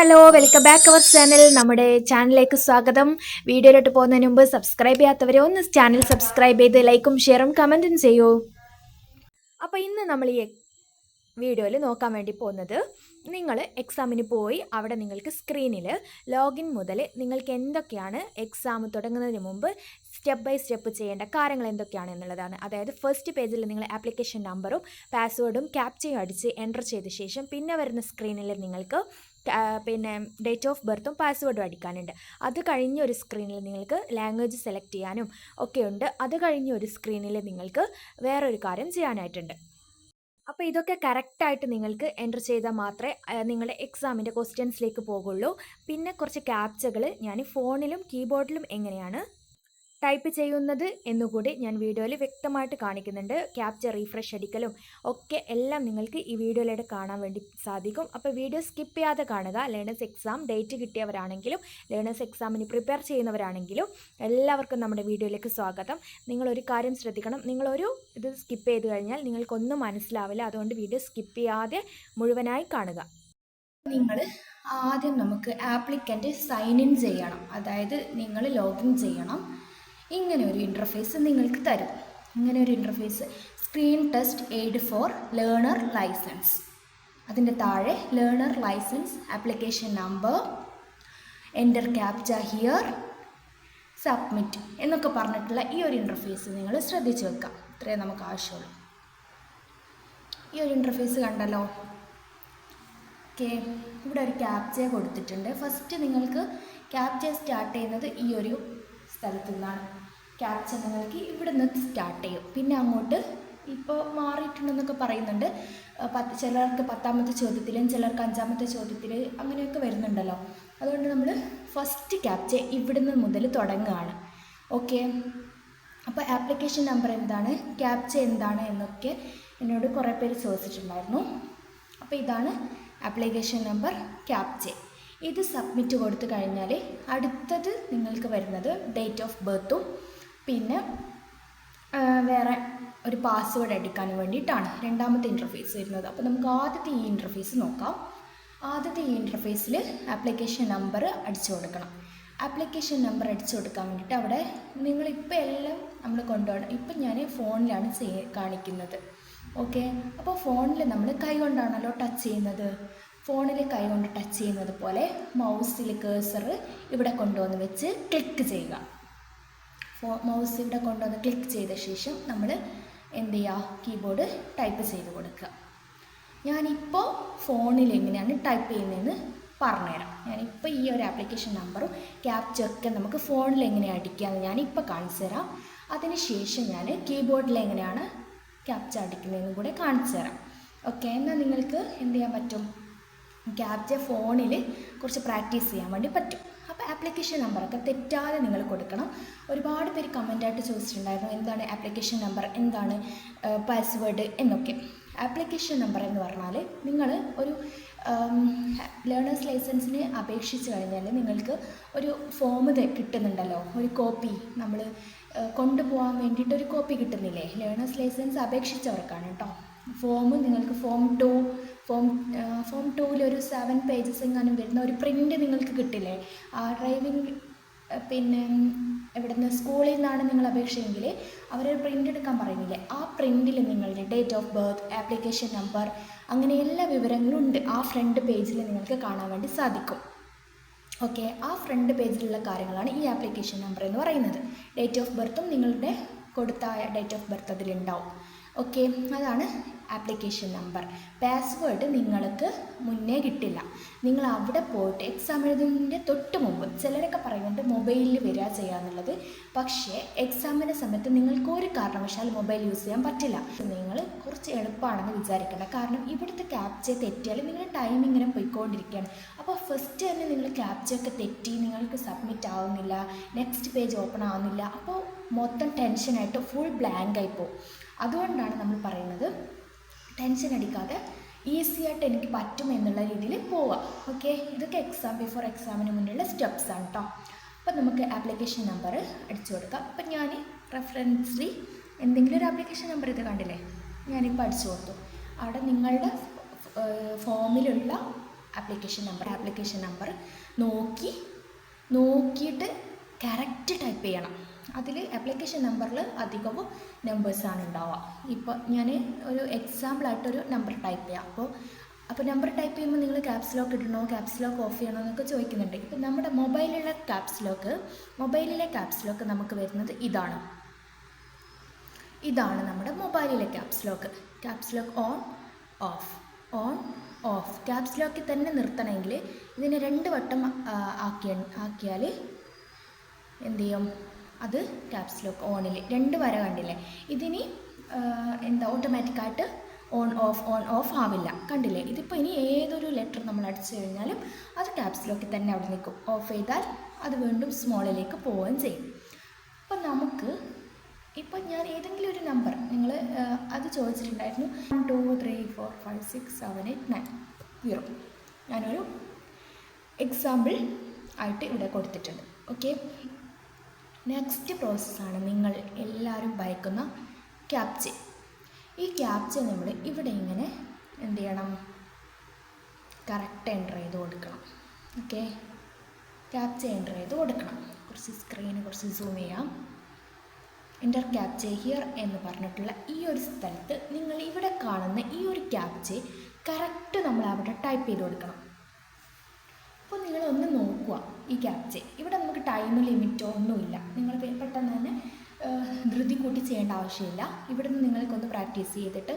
Hello welcome back our channel നമ്മുടെ ചാനലിലേക്ക് സ്വാഗതം. വീഡിയോയിലോട്ട് പോകുന്നതിന് മുമ്പ് സബ്സ്ക്രൈബ് ചെയ്യാത്തവരെ ഒന്ന് ചാനൽ സബ്സ്ക്രൈബ് ചെയ്ത് ലൈക്കും ഷെയറും കമന്റും ചെയ്യൂ. അപ്പോൾ ഇന്ന് നമ്മൾ ഈ വീഡിയോയിൽ നോക്കാൻ വേണ്ടി പോകുന്നത് നിങ്ങൾ എക്സാമിന് പോയി അവിടെ നിങ്ങൾക്ക് സ്ക്രീനിൽ ലോഗിൻ മുതൽ നിങ്ങൾക്ക് എന്തൊക്കെയാണ് എക്സാം തുടങ്ങുന്നതിന് മുമ്പ് സ്റ്റെപ്പ് ബൈ സ്റ്റെപ്പ് ചെയ്യേണ്ട കാര്യങ്ങൾ എന്തൊക്കെയാണ് എന്നുള്ളതാണ്. അതായത് ഫസ്റ്റ് പേജിൽ നിങ്ങൾ ആപ്ലിക്കേഷൻ നമ്പറും പാസ്വേഡും ക്യാപ്ചയും അടിച്ച് എന്റർ ചെയ്ത ശേഷം പിന്നെ വരുന്ന സ്ക്രീനിൽ നിങ്ങൾക്ക് പിന്നെ ഡേറ്റ് ഓഫ് ബർത്തും പാസ്വേഡും അടിക്കാനുണ്ട്. അത് കഴിഞ്ഞ ഒരു സ്ക്രീനിൽ നിങ്ങൾക്ക് ലാംഗ്വേജ് സെലക്ട് ചെയ്യാനും ഒക്കെയുണ്ട് അത് കഴിഞ്ഞ ഒരു സ്ക്രീനിൽ നിങ്ങൾക്ക് വേറൊരു കാര്യം ചെയ്യാനായിട്ടുണ്ട്. അപ്പോൾ ഇതൊക്കെ കറക്റ്റായിട്ട് നിങ്ങൾക്ക് എന്റർ ചെയ്താൽ മാത്രമേ നിങ്ങളുടെ എക്സാമിന്റെ ക്വസ്റ്റ്യൻസിലേക്ക് പോകുള്ളൂ. പിന്നെ കുറച്ച് ക്യാപ്ചകൾ ഞാൻ ഫോണിലും കീബോർഡിലും എങ്ങനെയാണ് ടൈപ്പ് ചെയ്യുന്നത് എന്നുകൂടി ഞാൻ വീഡിയോയിൽ വ്യക്തമായിട്ട് കാണിക്കുന്നുണ്ട്. ക്യാപ്ചർ റീഫ്രഷ് അടിക്കലും ഒക്കെ എല്ലാം നിങ്ങൾക്ക് ഈ വീഡിയോയിലൂടെ കാണാൻ വേണ്ടി സാധിക്കും. അപ്പോൾ വീഡിയോ സ്കിപ്പ് ചെയ്യാതെ കാണുക. ലേണേഴ്സ് എക്സാം ഡേറ്റ് കിട്ടിയവരാണെങ്കിലും ലേണേഴ്സ് എക്സാമിന് പ്രിപ്പയർ ചെയ്യുന്നവരാണെങ്കിലും എല്ലാവർക്കും നമ്മുടെ വീഡിയോയിലേക്ക് സ്വാഗതം. നിങ്ങളൊരു കാര്യം ശ്രദ്ധിക്കണം. നിങ്ങളൊരു ഇത് സ്കിപ്പ് ചെയ്ത് കഴിഞ്ഞാൽ നിങ്ങൾക്കൊന്നും മനസ്സിലാവില്ല. അതുകൊണ്ട് വീഡിയോ സ്കിപ്പ് ചെയ്യാതെ മുഴുവനായി കാണുക. നിങ്ങൾ ആദ്യം നമുക്ക് ആപ്ലിക്കന്റ് സൈൻ ഇൻ ചെയ്യണം. അതായത് നിങ്ങൾ ലോഗിൻ ചെയ്യണം. ഇങ്ങനെ ഒരു ഇന്റർഫേസ് നിങ്ങൾക്ക് തരും. ഇങ്ങനെ ഒരു interface screen test aid for learner licence അതിന്റെ താഴെ learner licence application number enter captcha here submit എന്നൊക്കെ പറഞ്ഞിട്ടുള്ള ഈ ഒരു ഇന്റർഫേസ് നിങ്ങൾ ശ്രദ്ധിച്ചു വെക്കാം. ഇത്രയേ നമുക്ക് ആവശ്യമുള്ളൂ. ഈ ഒരു ഇന്റർഫേസ് കണ്ടല്ലോ? ഓക്കെ. ഇവിടെ ഒരു ക്യാപ്ച കൊടുത്തിട്ടുണ്ട്. ഫസ്റ്റ് നിങ്ങൾക്ക് ക്യാപ്ച സ്റ്റാർട്ട് ചെയ്യുന്നത് ഈ ഒരു സ്ഥലത്തു നിന്നാണ്. ക്യാപ്ച നിങ്ങൾക്ക് ഇവിടെ നിന്ന് സ്റ്റാർട്ട് ചെയ്യും. പിന്നെ അങ്ങോട്ട് ഇപ്പോൾ മാറിയിട്ടുണ്ടെന്നൊക്കെ പറയുന്നുണ്ട്. പത്ത് ചിലർക്ക് പത്താമത്തെ ചോദ്യത്തിലും ചിലർക്ക് അഞ്ചാമത്തെ ചോദ്യത്തിൽ അങ്ങനെയൊക്കെ വരുന്നുണ്ടല്ലോ. അതുകൊണ്ട് നമ്മൾ ഫസ്റ്റ് ക്യാപ്ച ഇവിടുന്ന് മുതൽ തുടങ്ങുകയാണ്. ഓക്കെ അപ്പോൾ ആപ്ലിക്കേഷൻ നമ്പർ എന്താണ്? ക്യാപ്ച എന്താണ്? എന്നൊക്കെ എന്നോട് കുറേ പേര് ചോദിച്ചിട്ടുണ്ടായിരുന്നു. അപ്പോൾ ഇതാണ് ആപ്ലിക്കേഷൻ നമ്പർ ക്യാപ്ചെ ഇത് സബ്മിറ്റ് കൊടുത്തു കഴിഞ്ഞാൽ അടുത്തത് നിങ്ങൾക്ക് വരുന്നത് ഡേറ്റ് ഓഫ് ബർത്തും പിന്നെ വേറെ ഒരു പാസ്വേഡ് എടുക്കാൻ വേണ്ടിയിട്ടാണ് രണ്ടാമത്തെ ഇന്റർഫേസ് വരുന്നത്. അപ്പോൾ നമുക്ക് ആദ്യത്തെ ഈ ഇന്റർഫേസ് നോക്കാം. ആദ്യത്തെ ഈ ഇന്റർഫേസിൽ ആപ്ലിക്കേഷൻ നമ്പർ അടിച്ചു കൊടുക്കണം. ആപ്ലിക്കേഷൻ നമ്പർ അടിച്ചു കൊടുക്കാൻ വേണ്ടിയിട്ട് അവിടെ നിങ്ങളിപ്പോൾ എല്ലാം നമ്മൾ കൊണ്ടുപോകണം ഇപ്പം ഞാൻ ഫോണിലാണ് ചെയ്യ കാണിക്കുന്നത്. ഓക്കെ? അപ്പോൾ ഫോണിൽ നമ്മൾ കൈ കൊണ്ടാണല്ലോ ടച്ച് ചെയ്യുന്നത്. ഫോണിൽ കൈ കൊണ്ട് ടച്ച് ചെയ്യുന്നത് പോലെ മൗസിൽ കേസർ ഇവിടെ കൊണ്ടുവന്ന് വെച്ച് ക്ലിക്ക് ചെയ്യുക. മൗസ് ഇവിടെ കൊണ്ടുവന്ന് ക്ലിക്ക് ചെയ്ത ശേഷം നമ്മൾ എന്ത് ചെയ്യുക? കീബോർഡ് ടൈപ്പ് ചെയ്ത് കൊടുക്കുക. ഞാനിപ്പോൾ ഫോണിൽ എങ്ങനെയാണ് ടൈപ്പ് ചെയ്യുന്നതെന്ന് പറഞ്ഞുതരാം. ഞാനിപ്പോൾ ഈ ഒരു ആപ്ലിക്കേഷൻ നമ്പറും ക്യാപ്ചൊക്കെ നമുക്ക് ഫോണിൽ എങ്ങനെയാണ് അടിക്കുകയെന്ന് ഞാനിപ്പോൾ കാണിച്ചു തരാം. അതിന് ശേഷം ഞാൻ കീബോർഡിൽ എങ്ങനെയാണ് ക്യാപ്ചർ അടിക്കുന്നതെന്നും കൂടെ കാണിച്ചു തരാം. ഓക്കെ എന്നാൽ നിങ്ങൾക്ക് എന്ത് ചെയ്യാൻ പറ്റും? ക്യാപ്ചർ ഫോണിൽ കുറച്ച് പ്രാക്ടീസ് ചെയ്യാൻ വേണ്ടി പറ്റും. അപ്പോൾ ആപ്ലിക്കേഷൻ നമ്പറൊക്കെ തെറ്റാതെ നിങ്ങൾ കൊടുക്കണം. ഒരുപാട് പേര് കമന്റായിട്ട് ചോദിച്ചിട്ടുണ്ടായിരുന്നു എന്താണ് ആപ്ലിക്കേഷൻ നമ്പർ എന്താണ് പാസ്വേഡ് എന്നൊക്കെ. ആപ്ലിക്കേഷൻ നമ്പർ എന്ന് പറഞ്ഞാൽ നിങ്ങൾ ഒരു ലേണേഴ്സ് ലൈസൻസിന് അപേക്ഷിച്ച് കഴിഞ്ഞാൽ നിങ്ങൾക്ക് ഒരു ഫോം കിട്ടുന്നുണ്ടല്ലോ ഒരു കോപ്പി നമ്മൾ കൊണ്ടുപോകാൻ വേണ്ടിയിട്ട് ഒരു കോപ്പി കിട്ടുന്നില്ലേ? ലേണേഴ്സ് ലൈസൻസ് അപേക്ഷിച്ചവർക്കാണ് കേട്ടോ ഫോം നിങ്ങൾക്ക് ഫോം ടു ഫോം ഫോം ടൂവിൽ ഒരു സെവൻ പേജസ് എങ്ങാനും വരുന്ന ഒരു പ്രിന്റ് നിങ്ങൾക്ക് കിട്ടില്ലേ? ആ ഡ്രൈവിംഗ് പിന്നെ ഇവിടുന്ന് സ്കൂളിൽ നിന്നാണ് നിങ്ങൾ അപേക്ഷയെങ്കിൽ അവരൊരു പ്രിന്റ് എടുക്കാൻ പറയുന്നില്ലേ? ആ പ്രിന്റിൽ നിങ്ങളുടെ date of birth application number അങ്ങനെ എല്ലാ വിവരങ്ങളും ഉണ്ട്. ആ ഫ്രണ്ട് പേജിൽ നിങ്ങൾക്ക് കാണാൻ വേണ്ടി സാധിക്കും. ഓക്കെ ആ ഫ്രണ്ട് പേജിലുള്ള കാര്യങ്ങളാണ് ഈ ആപ്ലിക്കേഷൻ നമ്പർ എന്ന് പറയുന്നത്. ഡേറ്റ് ഓഫ് ബർത്തും നിങ്ങളുടെ കൊടുത്ത ഡേറ്റ് ഓഫ് ബർത്ത് അതിലുണ്ടാവും. ഓക്കെ അതാണ് ആപ്ലിക്കേഷൻ നമ്പർ പാസ്വേഡ് നിങ്ങൾക്ക് മുന്നേ കിട്ടില്ല. നിങ്ങൾ അവിടെ പോയിട്ട് എക്സാം എഴുതുന്നതിന്റെ തൊട്ട് മുമ്പ് ചിലരൊക്കെ പറയുന്നുണ്ട് മൊബൈലിൽ വരിക ചെയ്യാന്നുള്ളത് പക്ഷേ എക്സാമിന്റെ സമയത്ത് നിങ്ങൾക്ക് ഒരു കാരണവശാൽ മൊബൈൽ യൂസ് ചെയ്യാൻ പറ്റില്ല. നിങ്ങൾ കുറച്ച് എളുപ്പമാണെന്ന് വിചാരിക്കണം കാരണം ഇവിടുത്തെ ക്യാപ്ച തെറ്റിയാൽ നിങ്ങളുടെ ടൈം ഇങ്ങനെ പോയിക്കൊണ്ടിരിക്കുകയാണ്. അപ്പോൾ ഫസ്റ്റ് തന്നെ നിങ്ങൾ ക്യാപ്ചയൊക്കെ തെറ്റി നിങ്ങൾക്ക് സബ്മിറ്റ് ആവുന്നില്ല നെക്സ്റ്റ് പേജ് ഓപ്പൺ ആവുന്നില്ല. അപ്പോൾ മൊത്തം ടെൻഷനായിട്ട് ഫുൾ ബ്ലാങ്ക് ആയി പോകും. അതുകൊണ്ടാണ് നമ്മൾ പറയുന്നത് ടെൻഷൻ അടിക്കാതെ ഈസി ആയിട്ട് എനിക്ക് പറ്റും എന്നുള്ള രീതിയിൽ പോവുക. ഓക്കെ ഇതൊക്കെ എക്സാം ബിഫോർ എക്സാമിന് മുന്നിലുള്ള സ്റ്റെപ്സ് ആണ് കേട്ടോ അപ്പം നമുക്ക് ആപ്ലിക്കേഷൻ നമ്പർ അടിച്ചു കൊടുക്കാം. അപ്പം ഞാൻ റെഫറൻസിൽ എന്തെങ്കിലും ഒരു ആപ്ലിക്കേഷൻ നമ്പർ ഇത് കണ്ടില്ലേ? ഞാനിപ്പോൾ അടിച്ചു കൊടുത്തു. അവിടെ നിങ്ങളുടെ ഫോമിലുള്ള ആപ്ലിക്കേഷൻ നമ്പർ ആപ്ലിക്കേഷൻ നമ്പർ നോക്കി നോക്കിയിട്ട് കറക്റ്റ് ടൈപ്പ് ചെയ്യണം. അതിൽ ആപ്ലിക്കേഷൻ നമ്പറിൽ അധികവും നമ്പേഴ്സാണ് ഉണ്ടാവുക. ഇപ്പോൾ ഞാൻ ഒരു എക്സാമ്പിളായിട്ടൊരു നമ്പർ ടൈപ്പ് ചെയ്യാം. അപ്പോൾ അപ്പോൾ നമ്പർ ടൈപ്പ് ചെയ്യുമ്പോൾ നിങ്ങൾ ക്യാപ്സ് ലോക്ക് ഇടണോ? ക്യാപ്സ് ലോക്ക് ഓഫ് ചെയ്യണോ എന്നൊക്കെ ചോദിക്കുന്നുണ്ട്. ഇപ്പം നമ്മുടെ മൊബൈലിലെ ക്യാപ്സ് ലോക്ക് മൊബൈലിലെ ക്യാപ്സ് ലോക്ക് നമുക്ക് വരുന്നത് ഇതാണ്. ഇതാണ് നമ്മുടെ മൊബൈലിലെ caps lock caps lock on off on off caps ലോക്കിൽ തന്നെ നിർത്തണമെങ്കിൽ ഇതിനെ രണ്ട് വട്ടം ആക്കിയ ആക്കിയാൽ എന്ത് ചെയ്യും? അത് ക്യാപ്സ് ലോക്ക് ഓണിൽ രണ്ട് വര കണ്ടില്ലേ? ഇതിനി എന്താ ഓട്ടോമാറ്റിക്കായിട്ട് ഓൺ ഓഫ് ഓൺ ഓഫ് ആവില്ല. കണ്ടില്ലേ? ഇതിപ്പോൾ ഇനി ഏതൊരു ലെറ്റർ നമ്മൾ അടിച്ചു കഴിഞ്ഞാലും അത് ക്യാപ്സ് ലോക്കിൽ തന്നെ അവിടെ നിൽക്കും. ഓഫ് ചെയ്താൽ അത് വീണ്ടും സ്മോളിലേക്ക് പോവുകയും ചെയ്യും. അപ്പം നമുക്ക് ഇപ്പം ഞാൻ ഏതെങ്കിലും ഒരു നമ്പർ നിങ്ങൾ അത് ചോദിച്ചിട്ടുണ്ടായിരുന്നു. One two three four five six seven eight nine zero ഞാനൊരു എക്സാമ്പിൾ ആയിട്ട് ഇവിടെ കൊടുത്തിട്ടുണ്ട്. ഓക്കെ നെക്സ്റ്റ് പ്രോസസ്സാണ് നിങ്ങൾ എല്ലാവരും ഭയക്കുന്ന ക്യാപ്ചെ ഈ ക്യാപ്ച നമ്മൾ ഇവിടെ ഇങ്ങനെ എന്ത് ചെയ്യണം? കറക്റ്റ് എന്റർ ചെയ്ത് കൊടുക്കണം. ഓക്കെ ക്യാപ്ച എന്റർ ചെയ്ത് കൊടുക്കണം. കുറച്ച് സ്ക്രീന് കുറച്ച് സൂം ചെയ്യാം. എന്റർ ക്യാപ്ചെ ഹിയർ എന്ന് പറഞ്ഞിട്ടുള്ള ഈ ഒരു സ്ഥലത്ത് നിങ്ങൾ ഇവിടെ കാണുന്ന ഈ ഒരു ക്യാപ്ചെ കറക്റ്റ് നമ്മൾ അവിടെ ടൈപ്പ് ചെയ്ത് കൊടുക്കണം. അപ്പോൾ നിങ്ങൾ ഒന്ന് നോക്കുക. ഈ ക്യാപ്ചെ ഇവിടെ നമുക്ക് ടൈം ലിമിറ്റോ ഒന്നുമില്ല. നിങ്ങൾ പെട്ടെന്ന് തന്നെ ധൃതി കൂട്ടി ചെയ്യേണ്ട ആവശ്യമില്ല. ഇവിടെ നിന്ന് നിങ്ങൾക്കൊന്ന് പ്രാക്ടീസ് ചെയ്തിട്ട്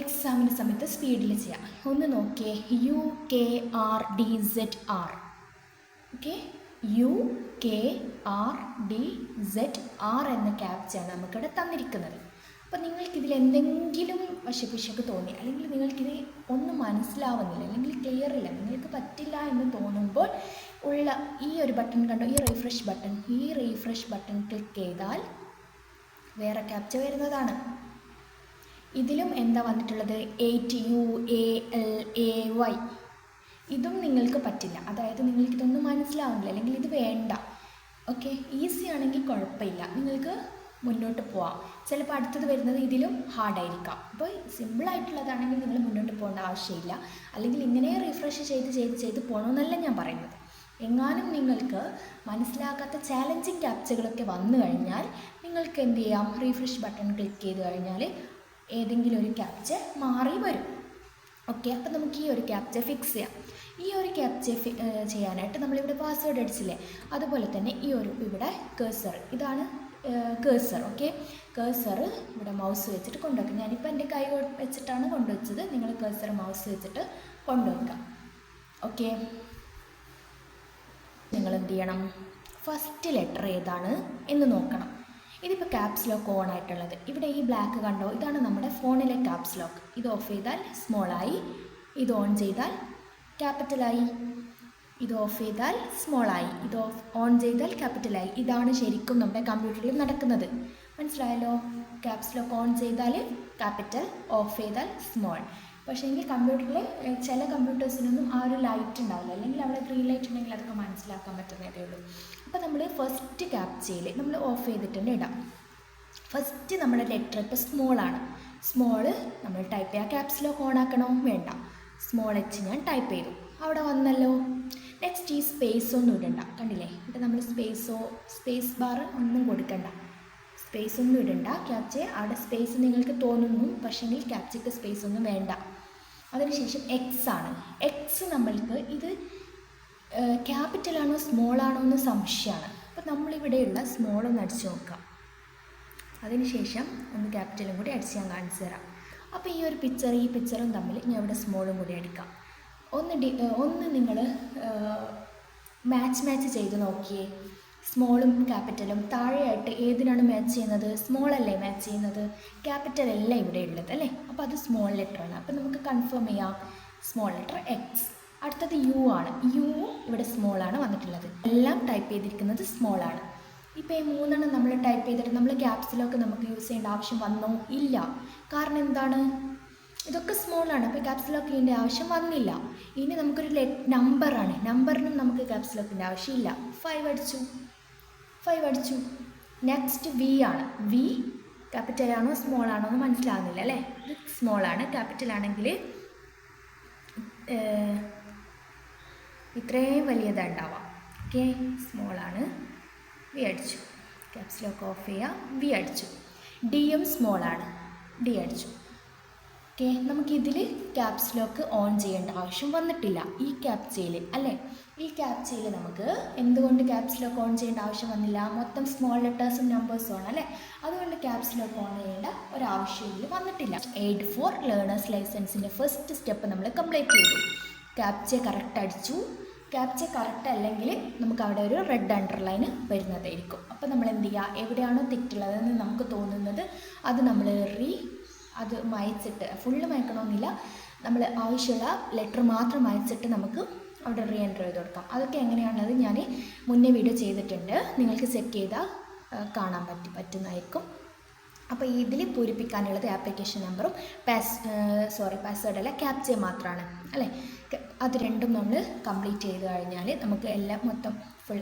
എക്സാമിന്റെ സമയത്ത് സ്പീഡിൽ ചെയ്യാം. ഒന്ന് നോക്കിയേ. U K R D Z R okay U K R D Z R എന്ന ക്യാപ്ചാണ് നമുക്കിവിടെ തന്നിരിക്കുന്നത്. അപ്പോൾ നിങ്ങൾക്കിതിൽ എന്തെങ്കിലും വശപിശക്ക് തോന്നി അല്ലെങ്കിൽ നിങ്ങൾക്കിത് ഒന്നും മനസ്സിലാവുന്നില്ല അല്ലെങ്കിൽ ക്ലിയർ ഇല്ല നിങ്ങൾക്ക് പറ്റില്ല എന്ന് തോന്നുമ്പോൾ ഉള്ള ഈ ഒരു ബട്ടൺ കണ്ടോ? ഈ റീഫ്രഷ് ബട്ടൺ ഈ റീഫ്രഷ് ബട്ടൺ ക്ലിക്ക് ചെയ്താൽ വേറെ ക്യാപ്ച വരുന്നതാണ്. ഇതിലും എന്താ വന്നിട്ടുള്ളത്? Eight U A L A Y ഇതും നിങ്ങൾക്ക് പറ്റില്ല. അതായത് നിങ്ങൾക്ക് ഇതൊന്നും മനസ്സിലാവുന്നില്ല. അല്ലെങ്കിൽ ഇത് വേണ്ട. ഓക്കെ ഈസി ആണെങ്കിൽ കുഴപ്പമില്ല. നിങ്ങൾക്ക് മുന്നോട്ട് പോവാം. ചിലപ്പോൾ അടുത്തത് വരുന്നത് ഇതിലും ഹാർഡായിരിക്കാം അപ്പോൾ സിമ്പിളായിട്ടുള്ളതാണെങ്കിൽ നിങ്ങൾ മുന്നോട്ട് പോകേണ്ട ആവശ്യമില്ല. അല്ലെങ്കിൽ ഇങ്ങനെ റിഫ്രഷ് ചെയ്ത് ചെയ്ത് ചെയ്ത് പോകണമെന്നല്ല ഞാൻ പറയുന്നത്. എങ്ങാനും നിങ്ങൾക്ക് മനസ്സിലാകാത്ത ചാലഞ്ചിങ് ക്യാപ്ചകളൊക്കെ വന്നു കഴിഞ്ഞാൽ നിങ്ങൾക്ക് എന്ത് ചെയ്യാം? റീഫ്രഷ് ബട്ടൺ ക്ലിക്ക് ചെയ്ത് കഴിഞ്ഞാൽ ഏതെങ്കിലും ഒരു ക്യാപ്ച മാറി വരും. ഓക്കെ അപ്പം നമുക്ക് ഈ ഒരു ക്യാപ്ച ഫിക്സ് ചെയ്യാം. ഈ ഒരു ക്യാപ്ച ചെയ്യാനായിട്ട് നമ്മളിവിടെ പാസ്വേഡ് അടിച്ചില്ലേ? അതുപോലെ തന്നെ ഈ ഒരു ഇവിടെ കേഴ്സർ ഇതാണ് കേഴ്സർ ഓക്കെ കേഴ്സർ ഇവിടെ മൗസ് വെച്ചിട്ട് കൊണ്ടുവയ്ക്കും. ഞാനിപ്പോൾ എന്റെ കൈ വെച്ചിട്ടാണ് കൊണ്ടുവച്ചത്. നിങ്ങൾ കേഴ്സർ മൗസ് വെച്ചിട്ട് കൊണ്ടുവയ്ക്കാം. ഓക്കെ നിങ്ങൾ എന്ത് ചെയ്യണം ഫസ്റ്റ് ലെറ്റർ ഏതാണ് എന്ന് നോക്കണം. ഇതിപ്പോൾ ക്യാപ്സ് ലോക്ക് ഓൺ ആയിട്ടുള്ളത്. ഇവിടെ ഈ ബ്ലാക്ക് കണ്ടോ? ഇതാണ് നമ്മുടെ ഫോണിലെ ക്യാപ്സ് ലോക്ക് ഇത് ഓഫ് ചെയ്താൽ സ്മോളായി ഇത് ഓൺ ചെയ്താൽ ക്യാപിറ്റലായി ഇത് ഓഫ് ചെയ്താൽ സ്മോളായി ഇത് ഓഫ് ഓൺ ചെയ്താൽ ക്യാപിറ്റലായി ഇതാണ് ശരിക്കും നമ്മുടെ കമ്പ്യൂട്ടറിൽ നടക്കുന്നത്. മനസ്സിലായല്ലോ? ക്യാപ്സ് ലോക്ക് ഓൺ ചെയ്താൽ ക്യാപിറ്റൽ ഓഫ് ചെയ്താൽ സ്മോൾ പക്ഷേ എങ്കിൽ കമ്പ്യൂട്ടറിൽ ചില കമ്പ്യൂട്ടേഴ്സിനൊന്നും ആ ഒരു ലൈറ്റ് ഉണ്ടാവില്ല. അല്ലെങ്കിൽ അവിടെ ഗ്രീൻ ലൈറ്റ് ഉണ്ടെങ്കിൽ അതൊക്കെ മനസ്സിലാക്കാൻ പറ്റുന്നതേ ഉള്ളൂ. അപ്പോൾ നമ്മൾ ഫസ്റ്റ് ക്യാപ്ചയിൽ നമ്മൾ ഓഫ് ചെയ്തിട്ടുണ്ട് ഇടാം. ഫസ്റ്റ് നമ്മുടെ ലെറ്റർ ഇപ്പോൾ സ്മോളാണ് സ്മോൾ നമ്മൾ ടൈപ്പ് ചെയ്യുക ക്യാപ്സ് ലോക്ക് ഓൺ ആക്കണോ? വേണ്ട. സ്മോൾ എച്ച് ഞാൻ ടൈപ്പ് ചെയ്തു. അവിടെ വന്നല്ലോ. നെക്സ്റ്റ് ഈ സ്പേസ് ഒന്നും ഇടണ്ട. കണ്ടില്ലേ? ഇവിടെ നമ്മൾ സ്പേസോ സ്പേസ് ബാർ ഒന്നും കൊടുക്കണ്ട. സ്പേസ് ഒന്നും ഇടണ്ട. ക്യാപ്ചേ അവിടെ സ്പേസ് നിങ്ങൾക്ക് തോന്നുന്നു. പക്ഷേങ്കിൽ ക്യാപ്ചയ്ക്ക് സ്പേസ് ഒന്നും വേണ്ട. അതിനുശേഷം എക്സ് ആണ്. എക്സ് നമ്മൾക്ക് ഇത് ക്യാപിറ്റലാണോ സ്മോൾ ആണോ എന്ന് സംശയമാണ്. അപ്പോൾ നമ്മളിവിടെയുള്ള സ്മോൾ ഒന്ന് അടിച്ചു നോക്കാം. അതിനുശേഷം ഒന്ന് ക്യാപിറ്റലും കൂടി അടിച്ച് ഞാൻ കാണിച്ചു തരാം. അപ്പോൾ ഈ ഒരു പിക്ചർ ഈ പിക്ചറും തമ്മിൽ ഞാൻ ഇവിടെ സ്മോളും കൂടി എടുക്കാം. ഒന്ന് ഡി ഒന്ന് നിങ്ങൾ മാച്ച് മാച്ച് ചെയ്ത് നോക്കിയേ. സ്മോളും ക്യാപിറ്റലും താഴെയായിട്ട് ഏതിനാണ് മാച്ച് ചെയ്യുന്നത്? സ്മോൾ അല്ലേ മാച്ച് ചെയ്യുന്നത്? ക്യാപിറ്റൽ അല്ല ഇവിടെ ഉള്ളത് അല്ലേ? അപ്പോൾ അത് സ്മോൾ ലെറ്റർ ആണ്. അപ്പോൾ നമുക്ക് കൺഫേം ചെയ്യാം. സ്മോൾ ലെറ്റർ എക്സ് അടുത്തത് യു ആണ്. യു ഇവിടെ സ്മോൾ ആണ് വന്നിട്ടുള്ളത്. എല്ലാം ടൈപ്പ് ചെയ്തിരിക്കുന്നത് സ്മോൾ ആണ്. ഇപ്പോൾ ഈ മൂന്നെണ്ണം നമ്മൾ ടൈപ്പ് ചെയ്തിട്ട് നമ്മൾ ക്യാപ്സിലൊക്കെ നമുക്ക് യൂസ് ചെയ്യേണ്ട ആവശ്യം വന്നോ? ഇല്ല. കാരണം എന്താണ്? ഇതൊക്കെ സ്മോൾ ആണ്. അപ്പോൾ ക്യാപ്സിലൊക്കെ ഇതിന്റെ ആവശ്യം വന്നില്ല. ഇനി നമുക്കൊരു ലെ നമ്പറാണ് നമ്പറിനും നമുക്ക് ക്യാപ്സിലൊക്കെ ആവശ്യമില്ല. ഫൈവ് അടിച്ചു. ഫൈവ് അടിച്ചു. നെക്സ്റ്റ് വി ആണ്. വി ക്യാപിറ്റൽ ആണോ സ്മോൾ ആണോ എന്ന് മനസ്സിലാകുന്നില്ല അല്ലേ? ഇത് സ്മോൾ ആണ്. ക്യാപിറ്റൽ ആണെങ്കിൽ ഇത്രയും വലിയതാണ് ഉണ്ടാവാം ഓക്കെ ആണ്. വി അടിച്ചു. ക്യാപ്സിലൊക്കെ ലോക്ക് ഓഫ് ചെയ്യാം. വി അടിച്ചു. ഡിയും ആണ്. ഡി അടിച്ചു. ഓക്കെ നമുക്കിതിൽ ക്യാപ്സ് ലോക്ക് ഓൺ ചെയ്യേണ്ട ആവശ്യം വന്നിട്ടില്ല. ഈ ക്യാപ്ചയിൽ അല്ലേ? ഈ ക്യാപ്ചയിൽ നമുക്ക് എന്തുകൊണ്ട് ക്യാപ്സ് ലോക്ക് ഓൺ ചെയ്യേണ്ട ആവശ്യം വന്നില്ല? മൊത്തം സ്മോൾ ലെറ്റേഴ്സും നമ്പേഴ്സും ആണ് അല്ലേ? അതുകൊണ്ട് ക്യാപ്സ് ലോക്ക് ഓൺ ചെയ്യേണ്ട ഒരാവശ്യം ഇതിൽ വന്നിട്ടില്ല. എയ്ഡ് ഫോർ ലേണേഴ്സ് ലൈസൻസിന്റെ ഫസ്റ്റ് സ്റ്റെപ്പ് നമ്മൾ കംപ്ലീറ്റ് ചെയ്തു. ക്യാപ്ച കറക്റ്റ് അടിച്ചു. ക്യാപ്ച കറക്റ്റ് അല്ലെങ്കിൽ നമുക്ക് അവിടെ ഒരു റെഡ് അണ്ടർലൈൻ വരുന്നതായിരിക്കും. അപ്പോൾ നമ്മൾ എന്ത് ചെയ്യുക എവിടെയാണോ തെറ്റുള്ളതെന്ന് നമുക്ക് തോന്നുന്നത് അത് നമ്മൾ റീ അത് മായച്ചിട്ട് ഫുള്ള് മയക്കണമെന്നില്ല. നമ്മൾ ആവശ്യമുള്ള ലെറ്റർ മാത്രം മായച്ചിട്ട് നമുക്ക് അവിടെ റീ എന്റർ ചെയ്ത് കൊടുക്കാം. അതൊക്കെ എങ്ങനെയാണത് ഞാൻ മുന്നേ വീഡിയോ ചെയ്തിട്ടുണ്ട്. നിങ്ങൾക്ക് സെറ്റ് ചെയ്താൽ കാണാൻ പറ്റി പറ്റുന്നതായിരിക്കും. അപ്പോൾ ഇതിൽ പൂരിപ്പിക്കാനുള്ളത് ആപ്ലിക്കേഷൻ നമ്പറും പാസ് സോറി പാസ്വേഡ് അല്ല ക്യാപ്ച മാത്രമാണ് അല്ലേ? അത് രണ്ടും നമ്മൾ കംപ്ലീറ്റ് ചെയ്ത് കഴിഞ്ഞാൽ നമുക്ക് എല്ലാം മൊത്തം ഫുൾ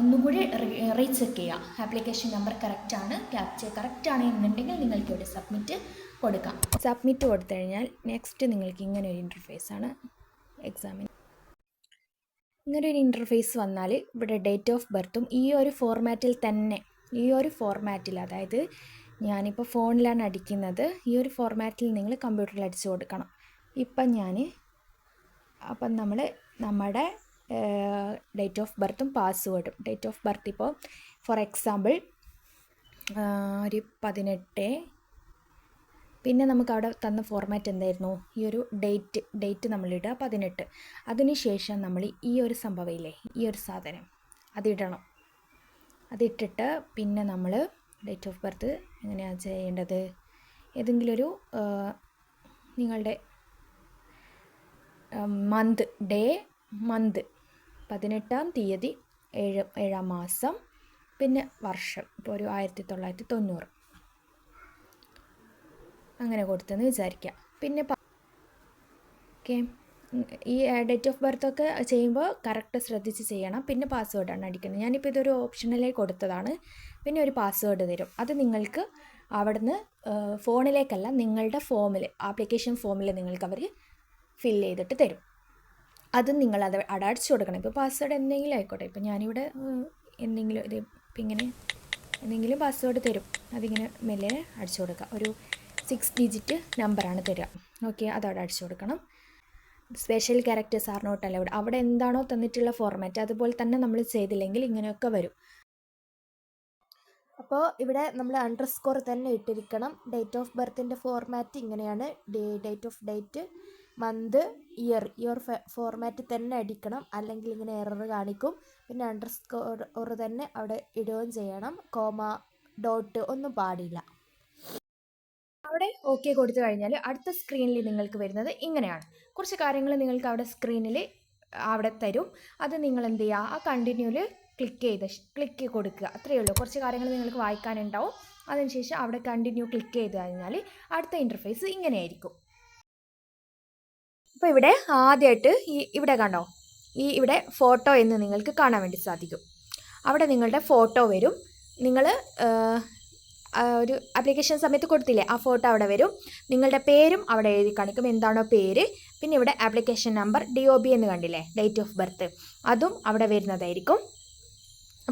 ഒന്നും കൂടി റീചെക്ക് ചെയ്യാം. ആപ്ലിക്കേഷൻ നമ്പർ കറക്റ്റാണ് ക്യാപ്ച കറക്റ്റാണ് എന്നുണ്ടെങ്കിൽ നിങ്ങൾക്ക് ഇവിടെ സബ്മിറ്റ് കൊടുക്കാം. സബ്മിറ്റ് കൊടുത്തു കഴിഞ്ഞാൽ നെക്സ്റ്റ് നിങ്ങൾക്ക് ഇങ്ങനെ ഒരു ഇന്റർഫേസ് ആണ് എക്സാമിന് ഇങ്ങനെ ഒരു ഇന്റർഫേസ് വന്നാൽ ഇവിടെ ഡേറ്റ് ഓഫ് ബർത്തും ഈ ഒരു ഫോർമാറ്റിൽ തന്നെ ഈ ഒരു ഫോർമാറ്റിൽ അതായത് ഞാനിപ്പോൾ ഫോണിലാണ് അടിക്കുന്നത് ഈ ഒരു ഫോർമാറ്റിൽ നിങ്ങൾ കമ്പ്യൂട്ടറിൽ അടിച്ചു കൊടുക്കണം. ഇപ്പം ഞാൻ അപ്പം നമ്മൾ നമ്മുടെ ഡേറ്റ് ഓഫ് ബർത്തും പാസ്വേഡും ഡേറ്റ് ഓഫ് ബർത്ത് ഇപ്പോൾ ഫോർ എക്സാമ്പിൾ ഒരു പതിനെട്ട് പിന്നെ നമുക്ക് അവിടെ തന്ന ഫോർമാറ്റ് എന്തായിരുന്നു? ഈ ഒരു ഡേറ്റ് ഡേറ്റ് നമ്മളിടുക പതിനെട്ട്. അതിനുശേഷം നമ്മൾ ഈ ഒരു സംഭവമില്ലേ ഈ ഒരു സാധനം അതിടണം. അതിട്ടിട്ട് പിന്നെ നമ്മൾ ഡേറ്റ് ഓഫ് ബർത്ത് എങ്ങനെയാണ് ചെയ്യേണ്ടത്? ഏതെങ്കിലും ഒരു നിങ്ങളുടെ മന്ത് ഡേ മന്ത് പതിനെട്ടാം തീയതി ഏഴ് ഏഴാം മാസം പിന്നെ വർഷം. ഇപ്പോൾ ഒരു ആയിരത്തി തൊള്ളായിരത്തി തൊണ്ണൂറ് അങ്ങനെ കൊടുത്തെന്ന് വിചാരിക്കാം. പിന്നെ ഓക്കെ. ഈ ഡേറ്റ് ഓഫ് ബർത്ത് ഒക്കെ ചെയ്യുമ്പോൾ കറക്റ്റ് ശ്രദ്ധിച്ച് ചെയ്യണം. പിന്നെ പാസ്വേഡാണ് അടിക്കുന്നത് ഞാനിപ്പോൾ ഇതൊരു ഓപ്ഷനിലേക്ക് കൊടുത്തതാണ്. പിന്നെ ഒരു പാസ്വേഡ് തരും. അത് നിങ്ങൾക്ക് അവിടുന്ന് ഫോണിലേക്കല്ല നിങ്ങളുടെ ഫോമിൽ ആപ്ലിക്കേഷൻ ഫോമിൽ നിങ്ങൾക്ക് അവർ ഫിൽ ചെയ്തിട്ട് തരും. അതും നിങ്ങൾ അത് അടച്ചു കൊടുക്കണം. ഇപ്പോൾ പാസ്വേഡ് എന്തെങ്കിലും ആയിക്കോട്ടെ. ഇപ്പോൾ ഞാനിവിടെ എന്തെങ്കിലും ഇത് ഇപ്പം ഇങ്ങനെ എന്തെങ്കിലും പാസ്വേഡ് തരും. അതിങ്ങനെ മെല്ലെ അടിച്ചു കൊടുക്കുക ഒരു സിക്സ് ഡിജിറ്റ് നമ്പറാണ് തരിക. ഓക്കെ അതവിടെ അടിച്ചു കൊടുക്കണം. Special characters are not allowed അവിടെ എന്താണോ തന്നിട്ടുള്ള ഫോർമാറ്റ് അതുപോലെ തന്നെ നമ്മൾ ചെയ്തില്ലെങ്കിൽ ഇങ്ങനെയൊക്കെ വരും. അപ്പോൾ ഇവിടെ നമ്മൾ അണ്ടർ സ്കോർ തന്നെ ഇട്ടിരിക്കണം. ഡേറ്റ് ഓഫ് ബർത്തിന്റെ ഫോർമാറ്റ് ഇങ്ങനെയാണ്. Date of date month year year format തന്നെ അടിക്കണം. അല്ലെങ്കിൽ ഇങ്ങനെ എറർ കാണിക്കും. പിന്നെ അണ്ടർ സ്കോർ തന്നെ അവിടെ ഇടുകയും ചെയ്യണം. കോമ ഡോട്ട് ഒന്നും പാടില്ല. അവിടെ ഓക്കെ കൊടുത്തു കഴിഞ്ഞാൽ അടുത്ത സ്ക്രീനിൽ നിങ്ങൾക്ക് വരുന്നത് ഇങ്ങനെയാണ്. കുറച്ച് കാര്യങ്ങൾ നിങ്ങൾക്ക് അവിടെ സ്ക്രീനിൽ അവിടെ തരും. അത് നിങ്ങൾ എന്ത് ചെയ്യുക? ആ കണ്ടിന്യൂവിൽ ക്ലിക്ക് ചെയ്ത് ക്ലിക്ക് കൊടുക്കുക. അത്രയേ ഉള്ളൂ. കുറച്ച് കാര്യങ്ങൾ നിങ്ങൾക്ക് വായിക്കാനുണ്ടാവും. അതിനുശേഷം അവിടെ കണ്ടിന്യൂ ക്ലിക്ക് ചെയ്ത് കഴിഞ്ഞാൽ അടുത്ത ഇന്റർഫേസ് ഇങ്ങനെയായിരിക്കും. അപ്പോൾ ഇവിടെ ആദ്യമായിട്ട് ഈ ഇവിടെ കണ്ടോ? ഈ ഇവിടെ ഫോട്ടോ എന്ന് നിങ്ങൾക്ക് കാണാൻ വേണ്ടി സാധിക്കും. അവിടെ നിങ്ങളുടെ ഫോട്ടോ വരും. നിങ്ങൾ ഒരു ആപ്ലിക്കേഷൻ സമയത്ത് കൊടുത്തില്ലേ ആ ഫോട്ടോ അവിടെ വരും. നിങ്ങളുടെ പേരും അവിടെ എഴുതി കാണിക്കും എന്താണോ പേര്. പിന്നെ ഇവിടെ application number D O B എന്ന് കണ്ടില്ലേ ഡേറ്റ് ഓഫ് ബർത്ത് അതും അവിടെ വരുന്നതായിരിക്കും.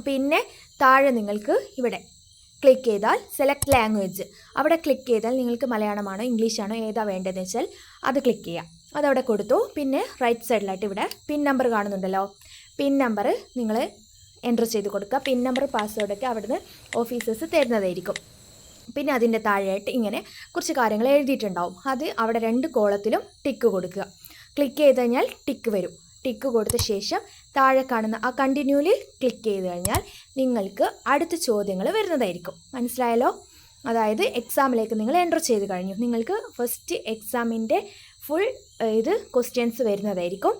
പിന്നെ താഴെ നിങ്ങൾക്ക് ഇവിടെ ക്ലിക്ക് ചെയ്താൽ സെലക്ട് ലാംഗ്വേജ് അവിടെ ക്ലിക്ക് ചെയ്താൽ നിങ്ങൾക്ക് മലയാളമാണോ ഇംഗ്ലീഷാണോ ഏതാ വേണ്ടതെന്ന് വെച്ചാൽ അത് ക്ലിക്ക് ചെയ്യാം. അതവിടെ കൊടുത്തു. പിന്നെ റൈറ്റ് സൈഡിലായിട്ട് ഇവിടെ പിൻ നമ്പർ കാണുന്നുണ്ടല്ലോ. പിൻ നമ്പർ നിങ്ങൾ എന്റർ ചെയ്ത് കൊടുക്കുക. പിൻ നമ്പർ പാസ്വേഡൊക്കെ അവിടുന്ന് ഓഫീസേഴ്സ് തരുന്നതായിരിക്കും. പിന്നെ അതിന്റെ താഴെയായിട്ട് ഇങ്ങനെ കുറച്ച് കാര്യങ്ങൾ എഴുതിയിട്ടുണ്ടാവും. അത് അവിടെ രണ്ട് കോളത്തിലും ടിക്ക് കൊടുക്കുക. ക്ലിക്ക് ചെയ്ത് കഴിഞ്ഞാൽ ടിക്ക് വരും. ടിക്ക് കൊടുത്ത ശേഷം താഴെ കാണുന്ന ആ കണ്ടിന്യൂലി ക്ലിക്ക് ചെയ്ത് കഴിഞ്ഞാൽ നിങ്ങൾക്ക് അടുത്ത ചോദ്യങ്ങൾ വരുന്നതായിരിക്കും. മനസ്സിലായല്ലോ? അതായത് എക്സാമിലേക്ക് നിങ്ങൾ എന്റർ ചെയ്ത് കഴിഞ്ഞു. നിങ്ങൾക്ക് ഫസ്റ്റ് എക്സാമിന്റെ ഫുൾ ഇത് ക്വസ്റ്റ്യൻസ് വരുന്നതായിരിക്കും.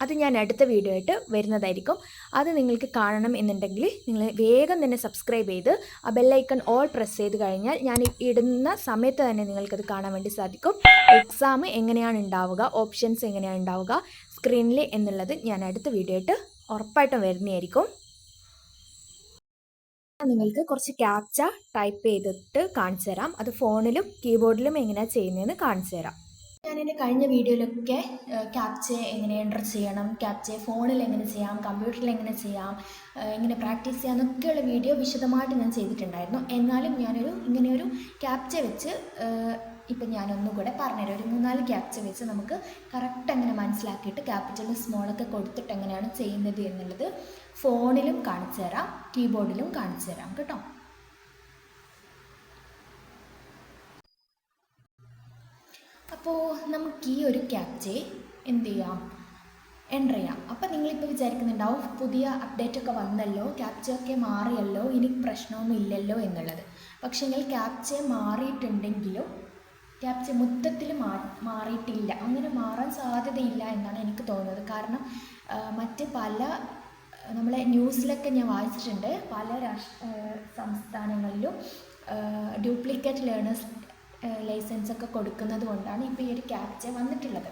അത് ഞാൻ അടുത്ത വീഡിയോ ആയിട്ട് വരുന്നതായിരിക്കും. അത് നിങ്ങൾക്ക് കാണണം എന്നുണ്ടെങ്കിൽ നിങ്ങൾ വേഗം തന്നെ സബ്സ്ക്രൈബ് ചെയ്ത് ആ ബെല്ലൈക്കൺ ഓൾ പ്രസ് ചെയ്ത് കഴിഞ്ഞാൽ ഞാൻ ഇടുന്ന സമയത്ത് തന്നെ നിങ്ങൾക്കത് കാണാൻ വേണ്ടി സാധിക്കും. എക്സാം എങ്ങനെയാണ് ഉണ്ടാവുക ഓപ്ഷൻസ് എങ്ങനെയാണ് ഉണ്ടാവുക സ്ക്രീനിൽ എന്നുള്ളത് ഞാൻ അടുത്ത വീഡിയോ ആയിട്ട് ഉറപ്പായിട്ടും വരുന്നതായിരിക്കും. നിങ്ങൾക്ക് കുറച്ച് ക്യാപ്ച ടൈപ്പ് ചെയ്തിട്ട് കാണിച്ചു തരാം അത് ഫോണിലും കീബോർഡിലും എങ്ങനെയാണ് ചെയ്യുന്നതെന്ന് കാണിച്ചു തരാം ഞാൻ എന്റെ കഴിഞ്ഞ വീഡിയോയിലൊക്കെ ക്യാപ്ച എങ്ങനെ എന്റർ ചെയ്യണം ക്യാപ്ച ഫോണിൽ എങ്ങനെ ചെയ്യാം കമ്പ്യൂട്ടറിൽ എങ്ങനെ ചെയ്യാം എങ്ങനെ പ്രാക്ടീസ് ചെയ്യാം എന്നൊക്കെയുള്ള വീഡിയോ വിശദമായിട്ട് ഞാൻ ചെയ്തിട്ടുണ്ടായിരുന്നു. എന്നാലും ഞാനൊരു ഇങ്ങനെയൊരു ക്യാപ്ച വെച്ച് ഇപ്പം ഞാനൊന്നും കൂടെ പറഞ്ഞുതരാം. ഒരു മൂന്നാൽ ക്യാപ്ച വെച്ച് നമുക്ക് കറക്റ്റ് അങ്ങനെ മനസ്സിലാക്കിയിട്ട് ക്യാപിറ്റലും സ്മോളൊക്കെ കൊടുത്തിട്ട് എങ്ങനെയാണ് ചെയ്യുന്നത് എന്നുള്ളത് ഫോണിലും കാണിച്ചു തരാം കീബോർഡിലും കാണിച്ചു തരാം കേട്ടോ. അപ്പോൾ നമുക്ക് ഈ ഒരു ക്യാപ്ചെ എന്ത് ചെയ്യാം? എന്റർ ചെയ്യാം. അപ്പോൾ നിങ്ങളിപ്പോൾ വിചാരിക്കുന്നുണ്ടാവും പുതിയ അപ്ഡേറ്റ് ഒക്കെ വന്നല്ലോ ക്യാപ്ച ഒക്കെ മാറിയല്ലോ ഇനി പ്രശ്നമൊന്നും ഇല്ലല്ലോ എന്നുള്ളത്. പക്ഷേ നിങ്ങൾ ക്യാപ്ച മാറിയിട്ടുണ്ടെങ്കിലും ക്യാപ്ച മൊത്തത്തിൽ മാറിയിട്ടില്ല. അങ്ങനെ മാറാൻ സാധ്യതയില്ല എന്നാണ് എനിക്ക് തോന്നുന്നത്. കാരണം മറ്റ് പല നമ്മളെ ന്യൂസിലൊക്കെ ഞാൻ വായിച്ചിട്ടുണ്ട് പല രാഷ്ട്ര സംസ്ഥാനങ്ങളിലും ഡ്യൂപ്ലിക്കേറ്റ് ലേണേഴ്സ് ലൈസൻസ് ഒക്കെ കൊടുക്കുന്നത് കൊണ്ടാണ് ഇപ്പോൾ ഈ ഒരു ക്യാപ്ച വന്നിട്ടുള്ളത്.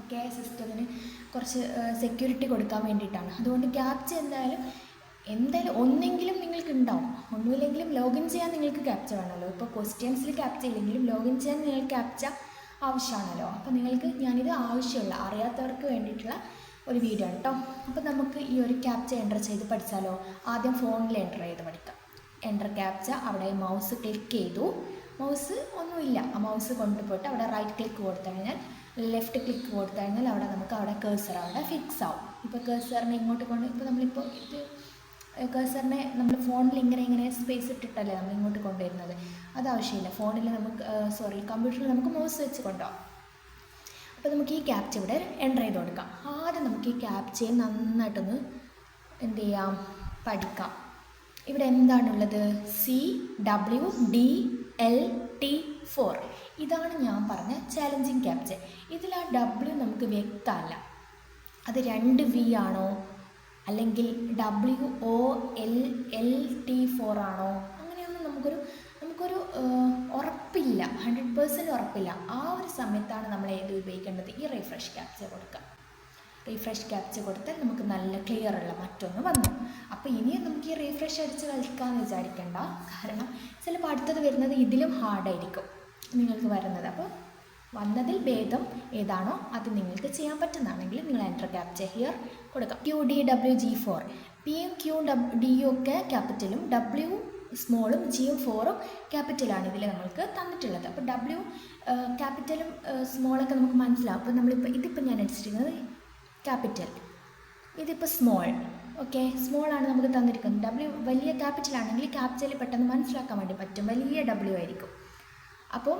ഓക്കെ സിസ്റ്റത്തിന് കുറച്ച് സെക്യൂരിറ്റി കൊടുക്കാൻ വേണ്ടിയിട്ടാണ്. അതുകൊണ്ട് ക്യാപ്ച എന്തായാലും എന്തായാലും ഒന്നെങ്കിലും നിങ്ങൾക്ക് ഉണ്ടാവും ഒന്നുമില്ലെങ്കിലും ലോഗിൻ ചെയ്യാൻ നിങ്ങൾക്ക് ക്യാപ്ച വേണമല്ലോ. ഇപ്പോൾ ക്വസ്റ്റ്യൻസിൽ ക്യാപ്ച ഇല്ലെങ്കിലും ലോഗിൻ ചെയ്യാൻ നിങ്ങൾക്ക് ക്യാപ്ച ആവശ്യമാണല്ലോ. അപ്പോൾ നിങ്ങൾക്ക് ഞാനിത് ആവശ്യമുള്ള അറിയാത്തവർക്ക് വേണ്ടിയിട്ടുള്ള ഒരു വീഡിയോ ആണ് കേട്ടോ അപ്പോൾ നമുക്ക് ഈ ഒരു ക്യാപ്ച എന്റർ ചെയ്ത് പഠിച്ചാലോ? ആദ്യം ഫോണിൽ എന്റർ ചെയ്ത് പഠിക്കാം. എന്റർ ക്യാപ്ച അവിടെ മൗസ് ക്ലിക്ക് ചെയ്തു. മൗസ് ഒന്നുമില്ല. ആ മൗസ് കൊണ്ടുപോയിട്ട് അവിടെ റൈറ്റ് ക്ലിക്ക് കൊടുത്തു കഴിഞ്ഞാൽ ലെഫ്റ്റ് ക്ലിക്ക് കൊടുത്തു കഴിഞ്ഞാൽ അവിടെ നമുക്ക് അവിടെ കേഴ്സർ അവിടെ ഫിക്സ് ആവും. ഇപ്പോൾ കേഴ്സറിനെ ഇങ്ങോട്ട് കൊണ്ട് ഇപ്പോൾ നമ്മളിപ്പോൾ ഇത് കേഴ്സറിനെ നമ്മൾ ഫോണിൽ ഇങ്ങനെ ഇങ്ങനെ സ്പേസ് ഇട്ടിട്ടല്ലേ നമ്മൾ ഇങ്ങോട്ട് കൊണ്ടുവരുന്നത്? അത് ആവശ്യമില്ല. ഫോണിൽ നമുക്ക് സോറി കമ്പ്യൂട്ടറിൽ നമുക്ക് മൗസ് വെച്ച് കൊണ്ടുപോകാം അപ്പോൾ നമുക്ക് ഈ ക്യാപ്ച ഇവിടെ എന്റർ ചെയ്ത് കൊടുക്കാം. ആദ്യം നമുക്ക് ഈ ക്യാപ്ചയെ നന്നായിട്ടൊന്ന് എന്ത് ചെയ്യാം? പഠിക്കാം. ഇവിടെ എന്താണുള്ളത്? C W D L T four ഇതാണ് ഞാൻ പറഞ്ഞ ചാലഞ്ചിങ് ക്യാപ്ചർ ഇതിൽ ആ ഡബ്ല്യു നമുക്ക് വ്യക്തമല്ല അത് രണ്ട് വി ആണോ? അല്ലെങ്കിൽ W O L L T four ആണോ? അങ്ങനെയൊന്നും നമുക്കൊരു നമുക്കൊരു ഉറപ്പില്ല. ഹൺഡ്രഡ് പേഴ്സന്റ് ഉറപ്പില്ല. ആ ഒരു സമയത്താണ് നമ്മൾ ഏത് ഉപയോഗിക്കേണ്ടത്? ഈ റീഫ്രഷ് ക്യാപ്ചർ കൊടുക്കുക. റീഫ്രഷ് ക്യാപ്ച കൊടുത്താൽ നമുക്ക് നല്ല ക്ലിയർ ഉള്ള മറ്റൊന്ന് വന്നു. അപ്പോൾ ഇനിയും നമുക്ക് ഈ റീഫ്രഷ് അടിച്ച് കളിക്കാമെന്ന് വിചാരിക്കേണ്ട. കാരണം ചിലപ്പോൾ അടുത്തത് വരുന്നത് ഇതിലും ഹാർഡായിരിക്കും നിങ്ങൾക്ക് വരുന്നത്. അപ്പോൾ വന്നതിൽ ഭേദം ഏതാണോ അത് നിങ്ങൾക്ക് ചെയ്യാൻ പറ്റുന്നതാണെങ്കിൽ നിങ്ങൾ എന്റർ ക്യാപ്ച ഹിയർ കൊടുക്കാം. Q D W G four പിയും ക്യൂ ഡബ് ഡിയും ഒക്കെ ക്യാപിറ്റലും ഡബ്ല്യു സ്മോളും ജിയും ഫോറും ക്യാപിറ്റലാണ് ഇതിൽ നമ്മൾക്ക് തന്നിട്ടുള്ളത്. അപ്പോൾ ഡബ്ല്യു ക്യാപിറ്റലും സ്മോളൊക്കെ നമുക്ക് മനസ്സിലാവും. അപ്പോൾ നമ്മളിപ്പോൾ ഇതിപ്പോൾ ഞാൻ അടിച്ചിരിക്കുന്നത് ക്യാപിറ്റൽ ഇതിപ്പോൾ സ്മോൾ ഓക്കെ സ്മോൾ ആണ് നമുക്ക് തന്നിരിക്കുന്നത്. ഡബ്ല്യു വലിയ ക്യാപിറ്റൽ ആണെങ്കിൽ ക്യാപിറ്റൽ പെട്ടെന്ന് മനസ്സിലാക്കാൻ വേണ്ടി പറ്റും. വലിയ ഡബ്ല്യു ആയിരിക്കും. അപ്പോൾ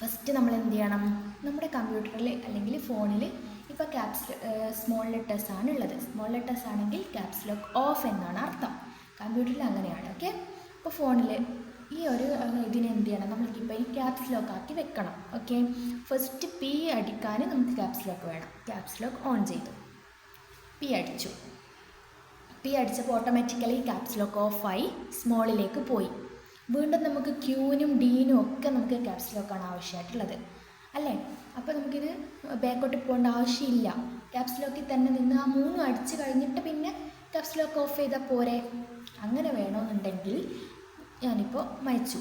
ഫസ്റ്റ് നമ്മൾ എന്ത് ചെയ്യണം? നമ്മുടെ കമ്പ്യൂട്ടറിൽ അല്ലെങ്കിൽ ഫോണിൽ ഇപ്പോൾ ക്യാപ്സ് സ്മോൾ ലെറ്റേഴ്സ് ആണ് ഉള്ളത്. സ്മോൾ ലെറ്റേഴ്സ് ആണെങ്കിൽ ക്യാപ്സ് ലോക്ക് ഓഫ് എന്നാണ് അർത്ഥം. കമ്പ്യൂട്ടറിൽ അങ്ങനെയാണ് ഓക്കെ അപ്പോൾ ഫോണിൽ ഈ ഒരു ഇതിനെ എന്ത് ചെയ്യണം? നമ്മൾക്കിപ്പോൾ ഈ ക്യാപ്സ് ലോക്ക് ആക്കി വെക്കണം ഓക്കെ ഫസ്റ്റ് പി അടിക്കാൻ നമുക്ക് ക്യാപ്സ് ലോക്ക് വേണം. ക്യാപ്സ് ലോക്ക് ഓൺ ചെയ്തു. പി അടിച്ചു. പി അടിച്ചപ്പോൾ ഓട്ടോമാറ്റിക്കലി ക്യാപ്സ് ലോക്ക് ഓഫായി സ്മോളിലേക്ക് പോയി. വീണ്ടും നമുക്ക് ക്യൂവിനും ഡീനും ഒക്കെ നമുക്ക് ക്യാപ്സ് ലോക്കാണ് ആവശ്യമായിട്ടുള്ളത്. അല്ലേ? അപ്പോൾ നമുക്കിത് ബാക്കോട്ട് പോകേണ്ട ആവശ്യമില്ല. ക്യാപ്സ് ലോക്കിൽ തന്നെ നിന്ന് ആ മൂന്നും അടിച്ച് കഴിഞ്ഞിട്ട് പിന്നെ ക്യാപ്സ് ലോക്ക് ഓഫ് ചെയ്താൽ പോരെ? അങ്ങനെ വേണമെന്നുണ്ടെങ്കിൽ ഞാനിപ്പോൾ മയച്ചു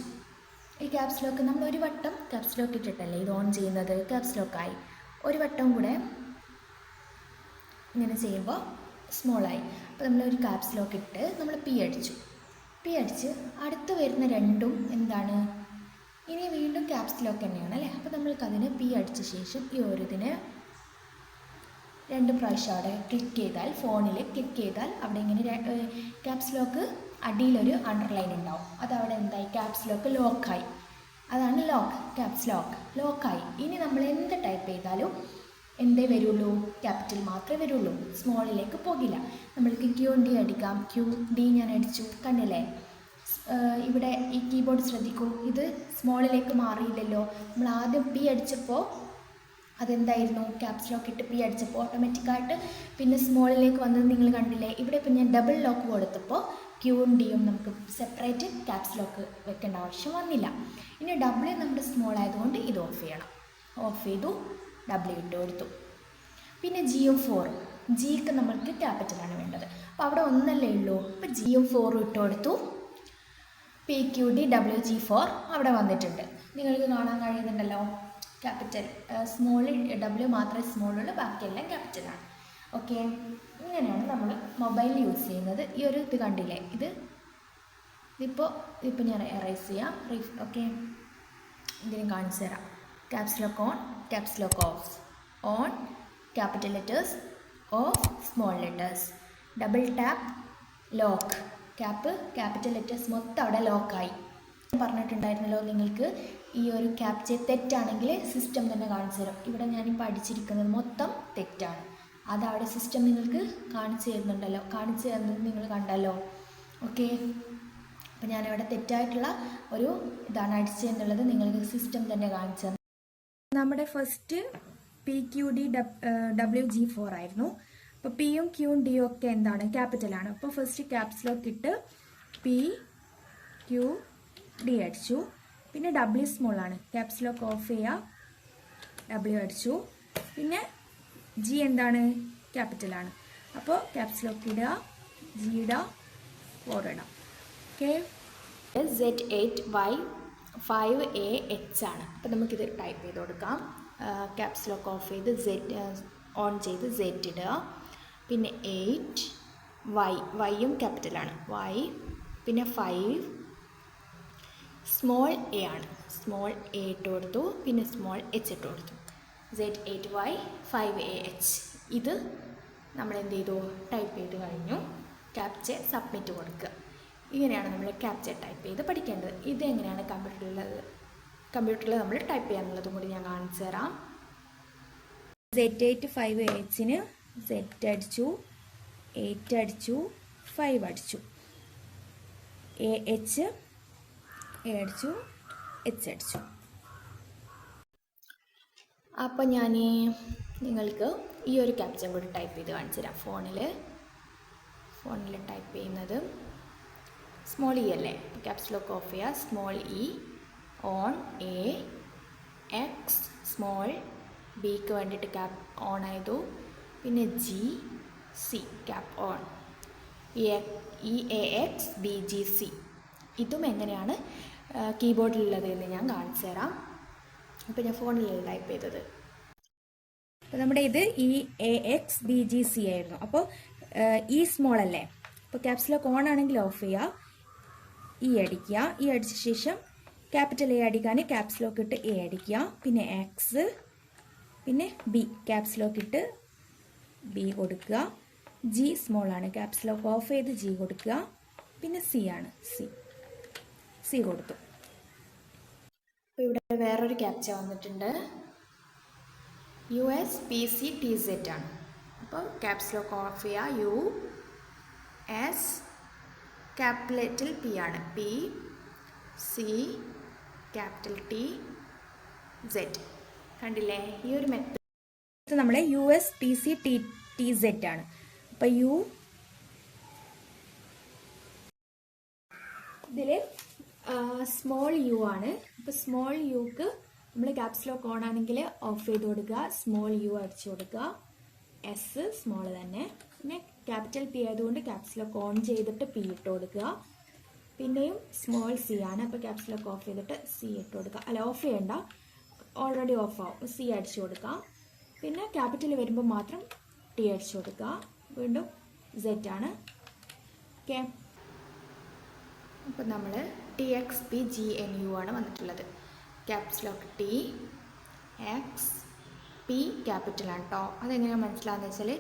ഈ ക്യാപ്സ് ലോക്ക് നമ്മൾ ഒരു വട്ടം ക്യാപ്സ് ലോക്ക് ഇട്ടിട്ടല്ലേ ഇത് ഓൺ ചെയ്യുന്നത്? ക്യാപ്സ് ലോക്കായി ഒരു വട്ടം കൂടെ ഇങ്ങനെ ചെയ്യുമ്പോൾ സ്മോളായി അപ്പോൾ നമ്മൾ ഒരു ക്യാപ്സ് ലോക്ക് ഇട്ട് നമ്മൾ പി അടിച്ചു. പി അടിച്ച് അടുത്ത് വരുന്ന രണ്ടും എന്താണ്? ഇനി വീണ്ടും ക്യാപ്സ് ലോക്ക് തന്നെയാണ് അല്ലേ? അപ്പോൾ നമ്മൾക്ക് അതിനെ പി അടിച്ച ശേഷം ഈ ഒരു ഇതിന് രണ്ട് പ്രാവശ്യം അവിടെ ക്ലിക്ക് ചെയ്താൽ ഫോണിൽ ക്ലിക്ക് ചെയ്താൽ അവിടെ ഇങ്ങനെ ക്യാപ്സ് ലോക്ക് അടിയിലൊരു അണ്ടർലൈൻ ഉണ്ടാവും. അതവിടെ എന്തായി? ക്യാപ്സ് ലോക്ക് ലോക്കായി അതാണ് ലോക്ക് ക്യാപ്സ് ലോക്ക് ലോക്കായി ഇനി നമ്മൾ എന്ത് ടൈപ്പ് ചെയ്താലും എന്തേ വരുള്ളൂ? ക്യാപിറ്റൽ മാത്രമേ വരുള്ളൂ. സ്മോളിലേക്ക് പോകില്ല. നമ്മൾക്ക് ക്യൂ ഡി അടിക്കാം. ക്യൂ ഡി ഞാൻ അടിച്ചു. കണ്ടില്ലേ? ഇവിടെ ഈ കീബോർഡ് ശ്രദ്ധിക്കൂ. ഇത് സ്മോളിലേക്ക് മാറിയില്ലല്ലോ. നമ്മൾ ആദ്യം പി അടിച്ചപ്പോൾ അതെന്തായിരുന്നു? ക്യാപ്സ് ലോക്ക് ഇട്ട് പി അടിച്ചപ്പോൾ ഓട്ടോമാറ്റിക്കായിട്ട് പിന്നെ സ്മോളിലേക്ക് വന്നത് നിങ്ങൾ കണ്ടില്ലേ? ഇവിടെ ഇപ്പം ഞാൻ ഡബിൾ ലോക്ക് കൊടുത്തപ്പോൾ ക്യൂവും ഡിയും നമുക്ക് സെപ്പറേറ്റ് ക്യാപ്സ് ലോക്ക് വെക്കേണ്ട ആവശ്യം വന്നില്ല. ഇനി ഡബ്ല്യു നമ്മുടെ സ്മോൾ ആയതുകൊണ്ട് ഇത് ഓഫ് ചെയ്യണം. ഓഫ് ചെയ്തു ഡബ്ല്യു ഇട്ട് കൊടുത്തു. പിന്നെ ജിയും ഫോറും ജിക്ക് നമ്മൾക്ക് ക്യാപിറ്റലാണ് വേണ്ടത്. അപ്പോൾ അവിടെ ഒന്നല്ലേ ഉള്ളൂ. അപ്പോൾ ജിയും ഫോറും ഇട്ട് കൊടുത്തു. P Q D W G four അവിടെ വന്നിട്ടുണ്ട്. നിങ്ങൾക്ക് കാണാൻ കഴിയുന്നുണ്ടല്ലോ. ക്യാപിറ്റൽ സ്മോൾ ഡബ്ല്യു മാത്രമേ സ്മോളുള്ളൂ ബാക്കിയെല്ലാം ക്യാപിറ്റലാണ് ഓക്കെ ഇങ്ങനെയാണ് നമ്മൾ മൊബൈൽ യൂസ് ചെയ്യുന്നത്. ഈ ഒരു ഇത് കണ്ടില്ലേ? ഇത് ഇതിപ്പോൾ ഇപ്പോൾ ഞാൻ എറൈസ് ചെയ്യാം. ഓക്കെ ഇതിന് കാണിച്ചു തരാം. Caps lock on caps lock off on capital letters off small letters double tap lock cap capital letters മൊത്തം അവിടെ ലോക്കായി പറഞ്ഞിട്ടുണ്ടായിരുന്നല്ലോ നിങ്ങൾക്ക് ഈ ഒരു ക്യാപ്ച തെറ്റാണെങ്കിൽ സിസ്റ്റം തന്നെ കാണിച്ചു തരും. ഇവിടെ ഞാനിപ്പോൾ അടിച്ചിരിക്കുന്നത് മൊത്തം തെറ്റാണ്. അത് അവിടെ സിസ്റ്റം നിങ്ങൾക്ക് കാണിച്ചു തരുന്നുണ്ടല്ലോ. കാണിച്ചു തരുന്നത് നിങ്ങൾ കണ്ടല്ലോ. ഓക്കെ അപ്പോൾ ഞാനിവിടെ തെറ്റായിട്ടുള്ള ഒരു ഇതാണ് അടിച്ചതെന്നുള്ളത് നിങ്ങൾക്ക് സിസ്റ്റം തന്നെ കാണിച്ചു തന്നു. നമ്മുടെ first P Q D W G four ആയിരുന്നു. അപ്പോൾ പിയും ക്യൂവും ഡിയും ഒക്കെ എന്താണ്? ക്യാപിറ്റലാണ് അപ്പോൾ ഫസ്റ്റ് ക്യാപ്സിലൊക്കെ ഇട്ട് പി ക്യു ഡി അടിച്ചു. പിന്നെ ഡബ്ല്യു സ്മോളാണ് ആണ്. ക്യാപ്സ് ഓഫ് ചെയ്യുക ഡബ്ല്യു അടിച്ചു. പിന്നെ ജി എന്താണ്? ക്യാപിറ്റൽ ആണ്. അപ്പോൾ ക്യാപ്സ് ലോക്ക് ഇടുക ജി ഇടുക ഫോർ ഇടാം. Okay Z eight Y five A H ആണ്. അപ്പോൾ നമുക്കിത് ടൈപ്പ് ചെയ്ത് കൊടുക്കാം. ക്യാപ്സ് ലോക്ക് ഓഫ് ചെയ്ത് സെറ്റ് ഓൺ ചെയ്ത് സെറ്റ് ഇടുക പിന്നെ എയ്റ്റ് വൈ വൈയും ക്യാപിറ്റലാണ് വൈ പിന്നെ ഫൈവ് സ്മോൾ എ ആണ്. സ്മോൾ എ ഇട്ട് കൊടുത്തു. പിന്നെ സ്മോൾ എച്ച് ഇട്ട് കൊടുത്തു. Z eight Y five A H ഇത് നമ്മൾ എന്ത് ചെയ്തു ടൈപ്പ് ചെയ്ത് കഴിഞ്ഞു. ക്യാപ്ചെ സബ്മിറ്റ് കൊടുക്കുക. ഇങ്ങനെയാണ് നമ്മൾ ക്യാപ്ചെ ടൈപ്പ് ചെയ്ത് പഠിക്കേണ്ടത്. ഇത് എങ്ങനെയാണ് കമ്പ്യൂട്ടറിൽ കമ്പ്യൂട്ടറിൽ നമ്മൾ ടൈപ്പ് ചെയ്യാനുള്ളതും കൂടി ഞാൻ കാണിച്ചു തരാം. സെറ്റ് എയ്റ്റ് ഫൈവ് എച്ചിന് സെറ്റ് അടിച്ചു എയ്റ്റ് അടിച്ചു ഫൈവ് അടിച്ചു. എ എച്ച് എ അടിച്ചു എച്ച് അടിച്ചു. അപ്പോൾ ഞാൻ നിങ്ങൾക്ക് ഈ ഒരു ക്യാപ്ചർ കൂടി ടൈപ്പ് ചെയ്ത് കാണിച്ചു തരാം. ഫോണിൽ ഫോണിൽ ടൈപ്പ് ചെയ്യുന്നത് സ്മോൾ ഇ അല്ലേ? ക്യാപ്സ് ലോക്ക് ഓഫ് ചെയ്യുക small E on A X small ബിക്ക് വേണ്ടിയിട്ട് ക്യാപ് ഓൺ ആയതു? പിന്നെ G C cap on E A X B G C ഇതും എങ്ങനെയാണ് കീബോർഡിലുള്ളത് എന്ന് ഞാൻ കാണിച്ചു തരാം. അപ്പോൾ ഞാൻ ഫോണിലല്ല ടൈപ്പ് ചെയ്തത്. അപ്പോൾ നമ്മുടെ ഇത് E A X B G C ആയിരുന്നു. അപ്പോൾ ഇ സ്മോൾ അല്ലേ? അപ്പോൾ ക്യാപ്സിലോക്ക് ഓൺ ആണെങ്കിൽ ഓഫ് ചെയ്യുക ഇ അടിക്കുക. ഇ അടിച്ച ശേഷം ക്യാപിറ്റൽ എ അടിക്കാൻ ക്യാപ്സിലോക്ക് ഇട്ട് എ അടിക്കുക. പിന്നെ എക്സ് പിന്നെ ബി ക്യാപ്സിലോക്ക് ഇട്ട് ബി കൊടുക്കുക. ജി സ്മോൾ ആണ്. ക്യാപ്സിലോക്ക് ഓഫ് ചെയ്ത് ജി കൊടുക്കുക. പിന്നെ സി ആണ്. സി സി കൊടുത്തു. അപ്പോൾ ഇവിടെ വേറൊരു ക്യാപ്ച വന്നിട്ടുണ്ട്. U S P C T Z ആണ്. അപ്പോൾ ക്യാപ്സ് ലോക്ക് ഓഫ് ചെയ്യുക യു എസ് ക്യാപിറ്റൽ പി ആണ്. P C capital T Z കണ്ടില്ലേ? ഈ ഒരു മെത്തേഡ് നമ്മുടെ U S P C T T Z ആണ്. അപ്പം യു ഇതിൽ സ്മോൾ യു ആണ്. അപ്പോൾ സ്മോൾ യുക്ക് നമ്മൾ ക്യാപ്സ് ലോക്ക് ഓൺ ആണെങ്കിൽ ഓഫ് ചെയ്ത് കൊടുക്കുക. സ്മോൾ യു അടിച്ചു കൊടുക്കുക. എസ് സ്മോൾ തന്നെ. പിന്നെ ക്യാപിറ്റൽ പി ആയതുകൊണ്ട് ക്യാപ്സ് ലോക്ക് ഓൺ ചെയ്തിട്ട് പി ഇട്ട് കൊടുക്കുക. പിന്നെയും സ്മോൾ സി ആണ്. അപ്പോൾ ക്യാപ്സ് ഓഫ് ചെയ്തിട്ട് സി ഇട്ട് കൊടുക്കുക. അല്ല ഓഫ് ചെയ്യണ്ട. ഓൾറെഡി ഓഫ് ആവും. സി അടിച്ചു കൊടുക്കുക. പിന്നെ ക്യാപിറ്റൽ വരുമ്പോൾ മാത്രം ടി അടിച്ചു കൊടുക്കുക. വീണ്ടും സെറ്റ് ആണ്. ഓക്കെ അപ്പോൾ നമ്മൾ T X P G N U ആണ് വന്നിട്ടുള്ളത്. Caps lock T X P ക്യാപിറ്റലാണ് കേട്ടോ അതെങ്ങനെയാണ് മനസ്സിലാകുന്നത് വെച്ചാൽ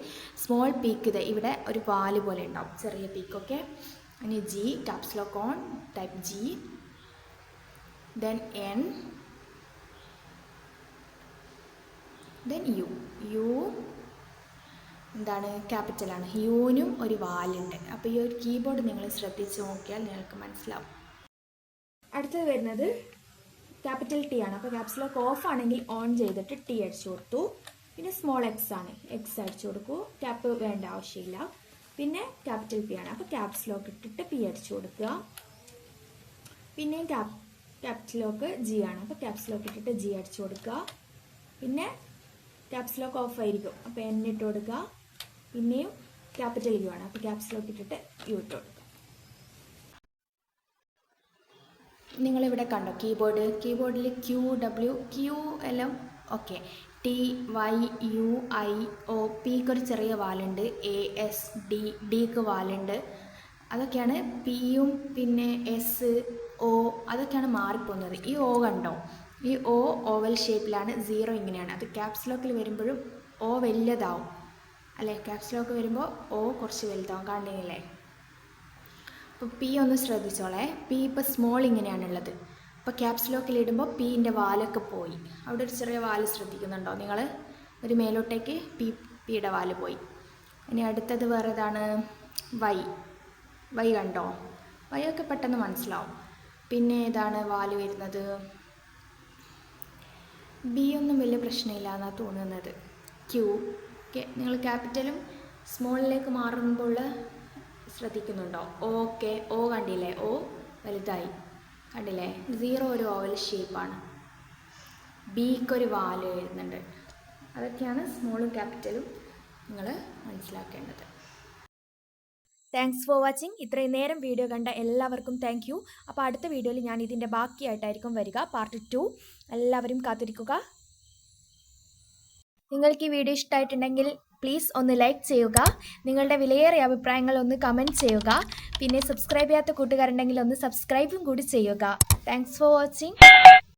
സ്മോൾ പീക്ക് ഇത് ഇവിടെ ഒരു വാൽ പോലെ ഉണ്ടാവും. ചെറിയ പീക്കൊക്കെ ഇനി G caps lock on type G then N then U U എന്താണ്? ക്യാപിറ്റലാണ് യുവിനും ഒരു വാലുണ്ട്. അപ്പോൾ ഈ ഒരു കീബോർഡ് നിങ്ങൾ ശ്രദ്ധിച്ച് നോക്കിയാൽ നിങ്ങൾക്ക് മനസ്സിലാവും. അടുത്തത് വരുന്നത് ക്യാപിറ്റൽ ടി ആണ്. അപ്പോൾ ക്യാപ്സ് ഓഫ് ആണെങ്കിൽ ഓൺ ചെയ്തിട്ട് ടി അടിച്ചു കൊടുത്തു. പിന്നെ സ്മോൾ എക്സ് ആണ്. എക്സ് അടിച്ചു കൊടുക്കൂ. ക്യാപ്പ് വേണ്ട ആവശ്യമില്ല. പിന്നെ ക്യാപിറ്റൽ പി ആണ്. അപ്പോൾ ക്യാപ്സ് ലോക്ക് ഇട്ടിട്ട് പി അടിച്ചു കൊടുക്കുക. പിന്നെയും ക്യാപ് ലോക്ക് ജി ആണ്. അപ്പോൾ ക്യാപ്സ് ലോക്ക് ഇട്ടിട്ട് ജി അടിച്ചു കൊടുക്കുക. പിന്നെ ക്യാപ്സ് ലോക്ക് ഓഫ് ആയിരിക്കും. അപ്പോൾ എൻ ഇട്ട് കൊടുക്കുക. പിന്നെയും ക്യാപിറ്റൽ യു ആണ്. അപ്പോൾ ക്യാപ്സ് ലോക്ക് ഇട്ടിട്ട് യു ഇട്ട് കൊടുക്കുക. നിങ്ങളിവിടെ കണ്ടോ? കീബോർഡ് കീബോർഡിൽ ക്യൂ ഡബ്ല്യു ക്യൂ എല്ലാം okay T Y U I O പിക്ക് ഒരു ചെറിയ വാലുണ്ട്. എ എസ് ഡി ഡിക്ക് വാലുണ്ട്. അതൊക്കെയാണ് പിയും പിന്നെ എസ് ഒ അതൊക്കെയാണ് മാറിപ്പോകുന്നത്. ഈ ഒ കണ്ടോ? ഈ ഒ ഓവൽ ഷേപ്പിലാണ് സീറോ ഇങ്ങനെയാണ്. അത് ക്യാപ്സ് ലോക്കിൽ വരുമ്പോഴും ഒ വലിയതാവും അല്ലേ? ക്യാപ്സ് ലോക്ക് വരുമ്പോൾ ഒ കുറച്ച് വലുതാവും. കാണുന്നില്ലേ? അപ്പോൾ പി ഒന്ന് ശ്രദ്ധിച്ചോളെ. പി ഇപ്പോൾ സ്മോൾ ഇങ്ങനെയാണുള്ളത്. അപ്പോൾ ക്യാപ്സ് ലോക്കിൽ ഇടുമ്പോൾ പീന്റെ വാലൊക്കെ പോയി. അവിടെ ഒരു ചെറിയ വാൽ ശ്രദ്ധിക്കുന്നുണ്ടോ നിങ്ങൾ? ഒരു മേലോട്ടേക്ക് പി പിയുടെ വാൽ പോയി. ഇനി അടുത്തത് വേറെ ഏതാണ്? വൈ വൈ കണ്ടോ? വൈ ഒക്കെ പെട്ടെന്ന് മനസ്സിലാവും. പിന്നെ ഏതാണ് വാൽ വരുന്നത്? ബി ഒന്നും വലിയ പ്രശ്നമില്ല എന്നാണ് തോന്നുന്നത് ക്യൂ നിങ്ങൾ ക്യാപിറ്റലും സ്മോളിലേക്ക് മാറുമ്പോൾ ശ്രദ്ധിക്കുന്നുണ്ടോ? ഓക്കെ. ഓ കണ്ടില്ലേ? ഓ വലുതായി. കണ്ടില്ലേ? സീറോ ഒരു ഓവൽ ഷേപ്പാണ് ബിക്കൊരു വാൽ വരുന്നുണ്ട്. അതൊക്കെയാണ് സ്മോളും ക്യാപിറ്റലും നിങ്ങൾ മനസ്സിലാക്കേണ്ടത്. താങ്ക്സ് ഫോർ വാച്ചിങ് ഇത്രയും നേരം വീഡിയോ കണ്ട എല്ലാവർക്കും താങ്ക് യു അപ്പോൾ അടുത്ത വീഡിയോയിൽ ഞാൻ ഇതിന്റെ ബാക്കിയായിട്ടായിരിക്കും വരിക. പാർട്ട് ടു എല്ലാവരും കാത്തിരിക്കുക. നിങ്ങൾക്ക് ഈ വീഡിയോ ഇഷ്ടമായിട്ടുണ്ടെങ്കിൽ പ്ലീസ് ഒന്ന് ലൈക്ക് ചെയ്യുക. നിങ്ങളുടെ വിലയേറിയ അഭിപ്രായങ്ങൾ ഒന്ന് കമന്റ് ചെയ്യുക. പിന്നെ സബ്സ്ക്രൈബ് ചെയ്യാത്ത കൂട്ടുകാരുണ്ടെങ്കിൽ ഒന്ന് സബ്സ്ക്രൈബും കൂടി ചെയ്യുക. Thanks for watching